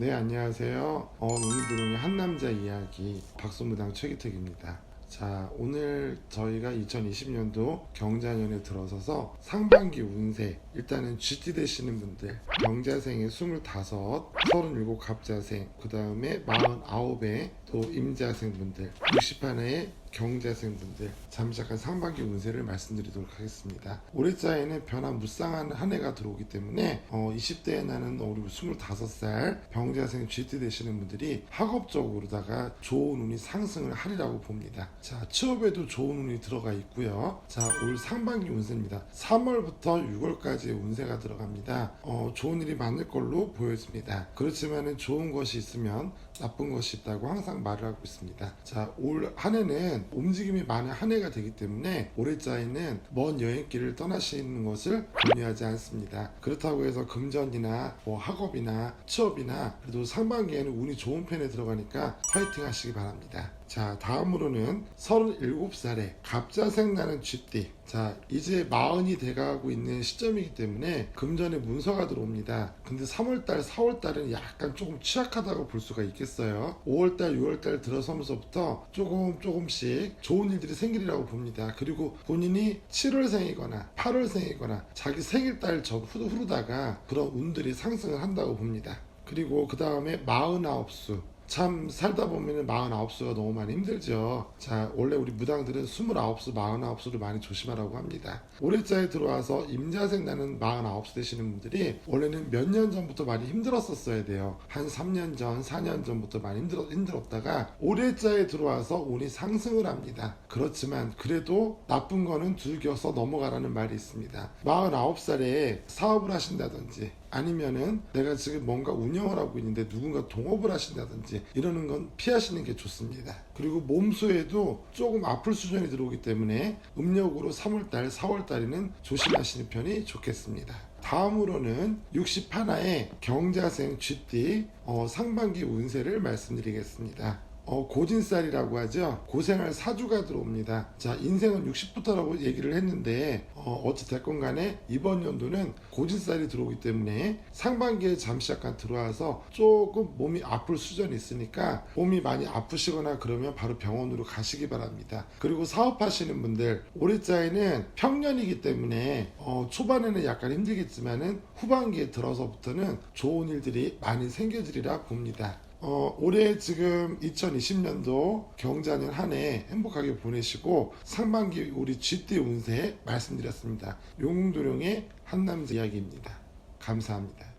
네 안녕하세요. 어, 농민드롱의 한남자 이야기 박수무당 최기택입니다. 자 오늘 저희가 2020년도 경자년에 들어서서 상반기 운세 일단은 GT 되시는 분들 경자생의 25, 37 갑자생 그 다음에 49에 또 임자생 분들 61의 경자생 분들 잠시 잠깐 상반기 운세를 말씀드리도록 하겠습니다. 올해자에는 변화 무쌍한 한 해가 들어오기 때문에 어, 20대에 나는 우리 25살 병자생 GT 되시는 분들이 학업적으로다가 좋은 운이 상승을 하리라고 봅니다. 자 취업에도 좋은 운이 들어가 있고요. 자올 상반기 운세입니다. 3월부터 6월까지의 운세가 들어갑니다. 어, 좋은 일이 많을 걸로 보여집니다. 그렇지만은 좋은 것이 있으면 나쁜 것이 있다고 항상 말을 하고 있습니다. 자, 올 한 해는 움직임이 많은 한 해가 되기 때문에 올해자에는 먼 여행길을 떠나시는 것을 권유하지 않습니다. 그렇다고 해서 금전이나 뭐 학업이나 취업이나 그래도 상반기에는 운이 좋은 편에 들어가니까 파이팅 하시기 바랍니다. 자, 다음으로는 37살에 갑자생 나는 쥐띠. 자, 이제 마흔이 돼가고 있는 시점이기 때문에 금전에 문서가 들어옵니다. 근데 3월달, 4월달은 약간 조금 취약하다고 볼 수가 있겠어요. 5월달, 6월달 들어서면서부터 조금 조금씩 좋은 일들이 생기리라고 봅니다. 그리고 본인이 7월생이거나 8월생이거나 자기 생일달 전 후루 후루다가 그런 운들이 상승을 한다고 봅니다. 그리고 그 다음에 49수. 참 살다 보면은 49수가 너무 많이 힘들죠. 자, 원래 우리 무당들은 29수, 49수를 많이 조심하라고 합니다. 올해자에 들어와서 임자생 나는 49수 되시는 분들이 원래는 몇 년 전부터 많이 힘들었었어야 돼요. 한 3년 전, 4년 전부터 많이 힘들었, 힘들었다가 올해자에 들어와서 운이 상승을 합니다. 그렇지만 그래도 나쁜 거는 즐겨서 넘어가라는 말이 있습니다. 49살에 사업을 하신다든지 아니면은 내가 지금 뭔가 운영을 하고 있는데 누군가 동업을 하신다든지 이러는 건 피하시는 게 좋습니다. 그리고 몸소에도 조금 아플 수준이 들어오기 때문에 음력으로 3월달, 4월달에는 조심하시는 편이 좋겠습니다. 다음으로는 61화의 경자생 쥐띠 어, 상반기 운세를 말씀드리겠습니다. 어, 고진살이라고 하죠. 고생할 사주가 들어옵니다. 자, 인생은 60부터라고 얘기를 했는데, 어, 어찌됐건 간에 이번 연도는 고진살이 들어오기 때문에 상반기에 잠시 약간 들어와서 조금 몸이 아플 수준이 있으니까 몸이 많이 아프시거나 그러면 바로 병원으로 가시기 바랍니다. 그리고 사업하시는 분들, 올해자에는 평년이기 때문에 어, 초반에는 약간 힘들겠지만은 후반기에 들어서부터는 좋은 일들이 많이 생겨지리라 봅니다. 어, 올해 지금 2020년도 경자년 한 해 행복하게 보내시고 상반기 우리 쥐띠 운세 말씀드렸습니다. 용궁도령의 한남자 이야기입니다. 감사합니다.